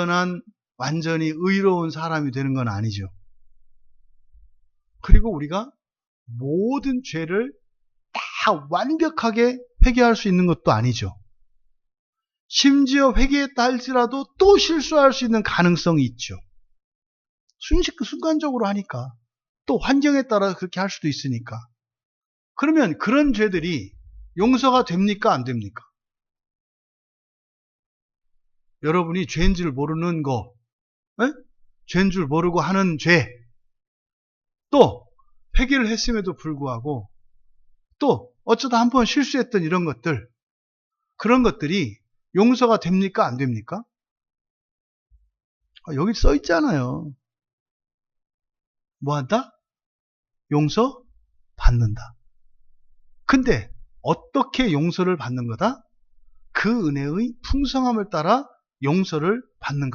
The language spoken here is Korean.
완전한 완전히 의로운 사람이 되는 건 아니죠. 그리고 우리가 모든 죄를 다 완벽하게 회개할 수 있는 것도 아니죠. 심지어 회개했다 할지라도 또 실수할 수 있는 가능성이 있죠. 순식, 순간적으로 하니까. 또 환경에 따라 그렇게 할 수도 있으니까. 그러면 그런 죄들이 용서가 됩니까? 안 됩니까? 여러분이 죄인 줄 모르는 거, 에? 죄인 줄 모르고 하는 죄, 또 회개를 했음에도 불구하고 또 어쩌다 한 번 실수했던 이런 것들, 그런 것들이 용서가 됩니까? 안 됩니까? 아, 여기 써 있잖아요. 뭐 한다? 용서 받는다. 근데 어떻게 용서를 받는 거다? 그 은혜의 풍성함을 따라 용서를 받는 것.